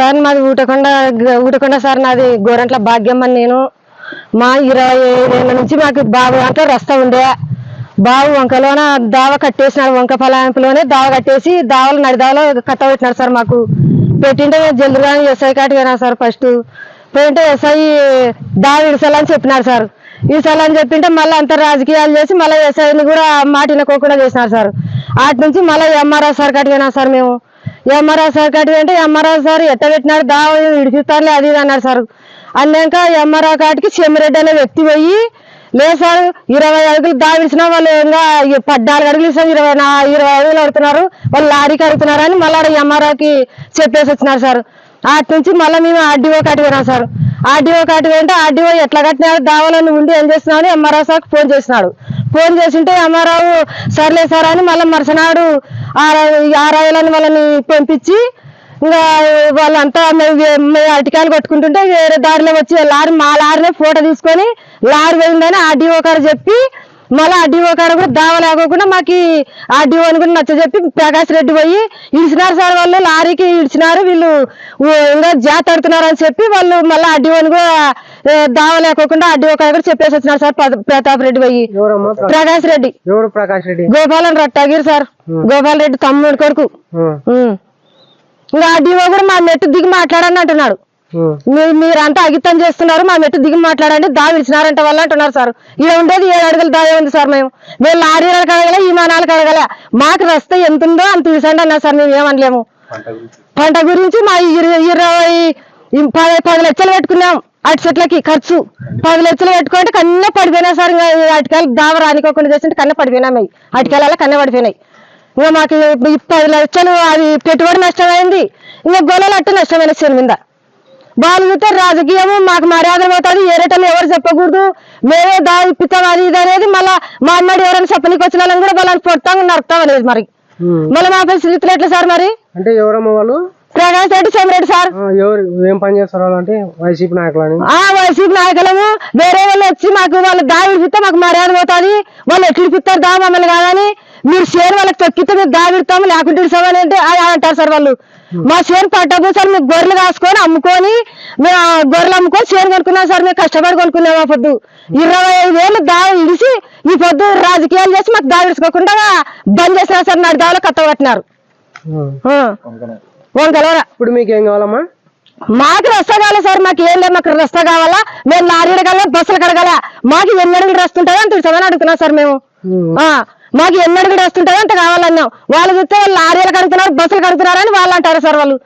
Sir మాది ఊటకొండ ఊటకొండ sir నాది గోరంట్ల భాగ్యం అని నేను. మా ఇరవై ఏళ్ళ నుంచి మాకు బాబు అంటే రస్తా ఉండే. బావి వంకలోన దావ కట్టేసినాడు వంక ఫలాంపులోనే దావ కట్టేసి దావలు నడి దావలో కట్ట సార్ మాకు. పెట్టింటే జల్దిగానే ఎస్ఐ కాటి సార్ ఫస్ట్. పోయింటే ఎస్ఐ దావ ఇడిసాలని చెప్పినారు సార్. ఇడిసాలని చెప్పింటే మళ్ళీ అంత రాజకీయాలు చేసి మళ్ళీ ఎస్ఐని కూడా మాటినకోకుండా చేసినారు సార్. అటు నుంచి మళ్ళీ ఎంఆర్ఆర్ సార్ కాటి పోయినా సార్ మేము. ఎంఆర్ఆర్ సార్ కాటి అంటే ఎంఆర్ఆర్ సార్ ఎట్ట పెట్టినారు దా ఇడిపిస్తారులే అది అన్నారు సార్. అన్నాక ఎంఆర్ఆర్ కాటికి చెమ్మిరెడ్డి అనే వ్యక్తి పోయి లేదు సార్ ఇరవై అడుగులు దావిడిచినా వాళ్ళు ఇంకా పద్నాలుగు అడుగులు ఇస్తాం ఇరవై ఇరవై అడుగులు అడుగుతున్నారు వాళ్ళు లారీకి అడుగుతున్నారు అని మళ్ళీ ఎంఆర్ఆర్కి చెప్పేసి వచ్చినారు సార్. అటు నుంచి మళ్ళీ మేము ఆర్డీఓ కాటి పోయినాం సార్. ఆర్డీఓ కాటి పోయింటే ఆర్డీఓ ఎట్లా కట్టినారు దావాలని ఉండి ఏం చేస్తున్నావు అని ఎంఆర్ఆర్ సార్కి ఫోన్ చేసినాడు. ఫోన్ చేసింటే అమ్మారావు సర్లే సార్ అని మళ్ళీ మరుసనాడు ఆరాయలని వాళ్ళని పంపించి ఇంకా వాళ్ళంతా మేము మేము అటికాయలు కొట్టుకుంటుంటే వేరే దారిలో వచ్చి లారీ మా లారీనే ఫోటో తీసుకొని లారీ పోయిందని డిఓ కారు చెప్పి మళ్ళీ ఆ డిఓ కారు కూడా దావ లేకోకుండా మాకు ఆర్డీఓని కూడా నచ్చ చెప్పి ప్రకాష్ రెడ్డి పోయి ఇడిచినారు సార్ వాళ్ళు లారీకి ఇడిచినారు వీళ్ళు ఇంకా జాతడుతున్నారు అని చెప్పి వాళ్ళు మళ్ళీ ఆర్డీఓని కూడా దావ లేకోకుండా ఆర్డీఓ గారు కూడా చెప్పేసి వచ్చినారు సార్ ప్రత- ప్రతాప్ రెడ్డి పోయి. ప్రకాష్ రెడ్డి. ప్రకాష్ రెడ్డి? గోపాలన్ రట్టాగిరి సార్. గోపాల్ రెడ్డి తమ్ముడు కొడుకు. ఇంకా ఆర్డీఓ కూడా మా మెట్టు దిగి మాట్లాడని అంటున్నాడు. మీరంతా అగితం చేస్తున్నారు మా మెట్టు దిగి మాట్లాడండి దావి ఇచ్చినారంట వాళ్ళు అంటున్నారు సార్. ఇక్కడ ఉండేది ఏడు అడుగులు దావే ఉంది సార్ మేము. మేము లారీలకు అడగలే విమానాలకు అడగలే మాకు రస్తే ఎంత ఉందో అంత తీసండి అన్నారు సార్ మేము ఏమనలేము. పంట గురించి. మా ఇరవై పది పది లక్షలు పెట్టుకున్నాం. అటు చెట్లకి ఖర్చు. పది లక్షలు పెట్టుకుంటే కన్నా పడిపోయినా సార్ ఇంకా అటుకాయలు దావ రానికోకుండా చేస్తుంటే కన్నా పడిపోయినాయి అటుకాయల కన్నా పడిపోయినాయి. ఇంకా మాకు పది లక్షలు అది పెట్టుబడి నష్టమైంది. ఇంకా గొల్లలు అట్టు నష్టమైన మీద. వాళ్ళు చూస్తే రాజకీయము మాకు మర్యాద పోతుంది. ఏరేటలు ఎవరు చెప్పకూడదు. మేమే దా ఇప్పిస్తాం అది ఇది అనేది మళ్ళా మా అమ్మడి ఎవరైనా చెప్పనీకి వచ్చిన వాళ్ళని కూడా వాళ్ళని పొడతాం నరుకుతాం అనేది మరి. మళ్ళీ మా పరిస్థితులు ఎట్లా సార్ మరి? అంటే ఎవరమ్మా వాళ్ళు? ప్రకాష్ రెడ్డి సోమిరెడ్డి సార్? ఆ, ఎవరు ఏం పని చేస్తారు వాళ్ళు అంటే వైసీపీ ఆ నాయకులము వేరే వాళ్ళు వచ్చి మాకు వాళ్ళు దా విడిపిస్తే మాకు మర్యాద పోతుంది. వాళ్ళు ఎట్లు ఇప్పిస్తారు దా మమ్మల్ని కాదని. మీరు షేర్ వాళ్ళకి తొక్కితే మీరు దా విడతాము లేకుంటే ఇస్తామని అంటే అది అంటారు సార్ వాళ్ళు. మా షేర్ పట్టబో సార్ మేము గొర్రెలు కాసుకొని అమ్ముకొని మేము ఆ గొర్రెలు అమ్ముకొని షేర్ కొనుక్కున్నాం సార్ మేము కష్టపడి కొనుక్కున్నాం ఆ పొద్దు. ఇరవై ఐదు వేలు దా ఇడిసి ఈ పొద్దు రాజకీయాలు చేసి మాకు దా విడుచుకోకుండా బంద్ చేసినారు సార్ నాడు దావలో కట్టబట్టినారు ఉం. వంకలవరా ఇప్పుడు మీకు ఏం కావాలమ్మా? మాకు రస్తా కావాలి సార్ మాకు ఏం లేదు మాకు రస్తా కావాలా? మేము లారీ అడగాల బస్సులు కడగాల? మాకు ఎన్ని అడుగులు రస్తుంటుందో అంత ఇస్తామని అడుగుతున్నాం సార్ మేము. మాకు ఎన్ని అడుగులు రస్తుంటుందో అంత కావాలన్నాం. వాళ్ళు చూస్తే వాళ్ళు లారీలు కడుగుతున్నారు బస్సులు కడుగుతున్నారు అని వాళ్ళు అంటారు సార్ వాళ్ళు.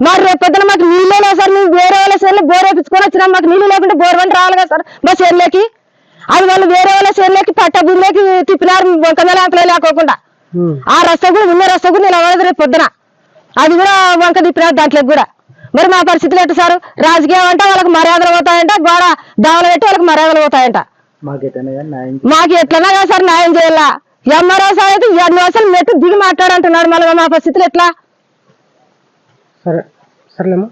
మరి రేపు పొద్దున మాకు నీళ్ళే లేదు సార్? మేము వేరే వాళ్ళ చేనులో బోర్ వేపించుకొని వచ్చినాం మాకు నీళ్ళు లేకుంటే బోర్ వంట రావాలి కదా సార్ మా చేనులోకి. అది వాళ్ళు వేరే వాళ్ళ చేనులోకి పట్ట భూమిలోకి తిప్పినారు వంక మీద ఆకులే లేకోకుండా. ఆ రస్తా కూడా ఉన్న రస్తా కూడా నిలవడదు రేపు పొద్దున. అది కూడా వంక తిప్పినారు దాంట్లో కూడా. మరి మా పరిస్థితులు ఎట్టు సార్? రాజకీయం అంటే వాళ్ళకి మర్యాదలు పోతాయంట గోడ దావలు పెట్టి వాళ్ళకి మర్యాదలు పోతాయంట. మాకు ఎట్లన్నా కదా సార్ న్యాయం చేయాలా? ఎంఆర్ఓ సార్ అయితే ఎన్ని అసలు మెట్టు దిగి మాట్లాడంటున్నాడు మళ్ళీ మా పరిస్థితులు ఎట్లా? సరే సరేలేమ్మా.